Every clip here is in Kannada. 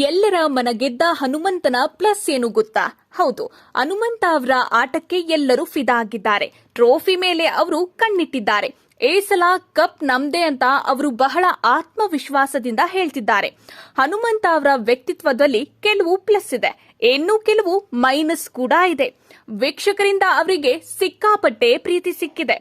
ಎಲ್ಲರ ಮನ ಗೆದ್ದ ಹನುಮಂತನ ಪ್ಲಸ್ ಏನು ಗೊತ್ತಾ? ಹೌದು, ಹನುಮಂತ ಅವರ ಆಟಕ್ಕೆ ಎಲ್ಲರೂ ಫಿದಾ ಆಗಿದ್ದಾರೆ ಟ್ರೋಫಿ ಮೇಲೆ ಅವರು ಕಣ್ಣಿಟ್ಟಿದ್ದಾರೆ. ಈ ಸಲ ಕಪ್ ನಮ್ದೇ ಅಂತ ಅವರು ಬಹಳ ಆತ್ಮವಿಶ್ವಾಸದಿಂದ ಹೇಳ್ತಿದ್ದಾರೆ. ಹನುಮಂತ ಅವರ ವ್ಯಕ್ತಿತ್ವದಲ್ಲಿ ಕೆಲವು ಪ್ಲಸ್ ಇದೆ. ಇನ್ನೂ ಕೆಲವು ಮೈನಸ್ ಕೂಡ ಇದೆ. ವೀಕ್ಷಕರಿಂದ ಅವರಿಗೆ ಸಿಕ್ಕಾಪಟ್ಟೆ ಪ್ರೀತಿ ಸಿಕ್ಕಿದೆ.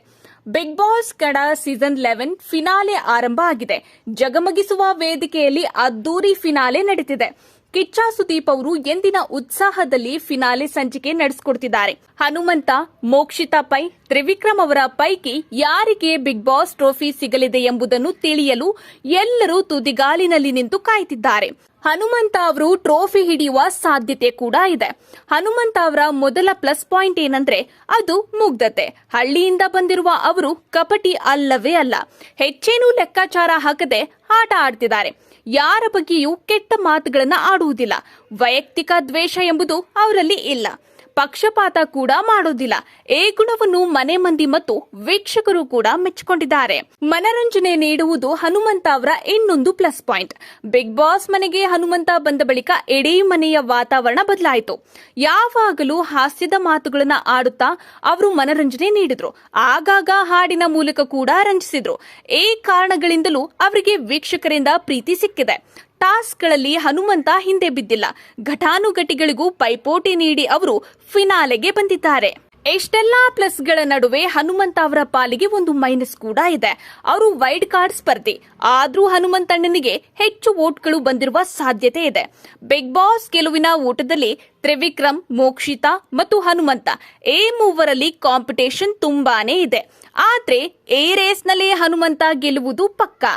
ಬಿಗ್ ಬಾಸ್ ಕಡ ಸೀಸನ್ ಲೆವೆನ್ ಫಿನಾಲೆ ಆರಂಭ ಆಗಿದೆ. ಜಗಮಗಿಸುವ ವೇದಿಕೆಯಲ್ಲಿ ಅದ್ದೂರಿ ಫಿನಾಲೆ ನಡೀತಿದೆ. ಕಿಚ್ಚ ಸುದೀಪ್ ಅವರು ಎಂದಿನ ಉತ್ಸಾಹದಲ್ಲಿ ಫಿನಾಲೆ ಸಂಚಿಕೆ ನಡೆಸಿಕೊಡ್ತಿದ್ದಾರೆ. ಹನುಮಂತ, ಮೋಕ್ಷಿತಾ ಪೈ, ತ್ರಿವಿಕ್ರಮ್ ಅವರ ಪೈಕಿ ಯಾರಿಗೆ ಬಿಗ್ ಬಾಸ್ ಟ್ರೋಫಿ ಸಿಗಲಿದೆ ಎಂಬುದನ್ನು ತಿಳಿಯಲು ಎಲ್ಲರೂ ತುದಿಗಾಲಿನಲ್ಲಿ ನಿಂತು ಕಾಯ್ತಿದ್ದಾರೆ. ಹನುಮಂತ ಅವರು ಟ್ರೋಫಿ ಹಿಡಿಯುವ ಸಾಧ್ಯತೆ ಕೂಡ ಇದೆ. ಹನುಮಂತ ಅವರ ಮೊದಲ ಪ್ಲಸ್ ಪಾಯಿಂಟ್ ಏನಂದ್ರೆ ಅದು ಮುಗ್ಧತೆ. ಹಳ್ಳಿಯಿಂದ ಬಂದಿರುವ ಅವರು ಕಪಟಿ ಅಲ್ಲವೇ ಅಲ್ಲ, ಹೆಚ್ಚೇನೂ ಲೆಕ್ಕಾಚಾರ ಹಾಕದೆ ಆಟ ಆಡ್ತಿದ್ದಾರೆ. ಯಾರ ಬಗ್ಗೆಯೂ ಕೆಟ್ಟ ಮಾತುಗಳನ್ನ ಆಡುವುದಿಲ್ಲ. ವೈಯಕ್ತಿಕ ದ್ವೇಷ ಎಂಬುದು ಅವರಲ್ಲಿ ಇಲ್ಲ. ಪಕ್ಷಪಾತ ಕೂಡ ಮಾಡೋದಿಲ್ಲ. ಈ ಗುಣವನ್ನು ಮನೆ ಮಂದಿ ಮತ್ತು ವೀಕ್ಷಕರು ಕೂಡ ಮೆಚ್ಚಿಕೊಂಡಿದ್ದಾರೆ. ಮನರಂಜನೆ ನೀಡುವುದು ಹನುಮಂತ ಅವರ ಇನ್ನೊಂದು ಪ್ಲಸ್ ಪಾಯಿಂಟ್ ಬಿಗ್ ಬಾಸ್ ಮನೆಗೆ ಹನುಮಂತ ಬಂದ ಬಳಿಕ ಇಡೀ ಮನೆಯ ವಾತಾವರಣ ಬದಲಾಯಿತು. ಯಾವಾಗಲೂ ಹಾಸ್ಯದ ಮಾತುಗಳನ್ನ ಆಡುತ್ತಾ ಅವರು ಮನರಂಜನೆ ನೀಡಿದ್ರು. ಆಗಾಗ ಹಾಡಿನ ಮೂಲಕ ಕೂಡ ರಂಜಿಸಿದ್ರು. ಈ ಕಾರಣಗಳಿಂದಲೂ ಅವರಿಗೆ ವೀಕ್ಷಕರಿಂದ ಪ್ರೀತಿ ಸಿಕ್ಕಿದೆ. ಟಾಸ್ಕ್ಗಳಲ್ಲಿ ಹನುಮಂತ ಹಿಂದೆ ಬಿದ್ದಿಲ್ಲ. ಘಟಾನುಘಟಿಗಳಿಗೂ ಪೈಪೋಟಿ ನೀಡಿ ಅವರು ಫಿನಾಲೆಗೆ ಬಂದಿದ್ದಾರೆ. ಎಷ್ಟೆಲ್ಲಾ ಪ್ಲಸ್ಗಳ ನಡುವೆ ಹನುಮಂತ ಅವರ ಪಾಲಿಗೆ ಒಂದು ಮೈನಸ್ ಕೂಡ ಇದೆ. ಅವರು ವೈಡ್ ಕಾರ್ಡ್ ಸ್ಪರ್ಧಿ. ಆದ್ರೂ ಹನುಮಂತಣ್ಣನಿಗೆ ಹೆಚ್ಚು ವೋಟ್ಗಳು ಬಂದಿರುವ ಸಾಧ್ಯತೆ ಇದೆ. ಬಿಗ್ ಬಾಸ್ ಗೆಲುವಿನ ಓಟದಲ್ಲಿ ತ್ರಿವಿಕ್ರಮ್, ಮೋಕ್ಷಿತಾ ಮತ್ತು ಹನುಮಂತ ಈ ಮೂವರಲ್ಲಿ ಕಾಂಪಿಟೇಷನ್ ತುಂಬಾನೇ ಇದೆ. ಆದ್ರೆ ಏ ರೇಸ್ನಲ್ಲಿ ಹನುಮಂತ ಗೆಲ್ಲುವುದು ಪಕ್ಕಾ?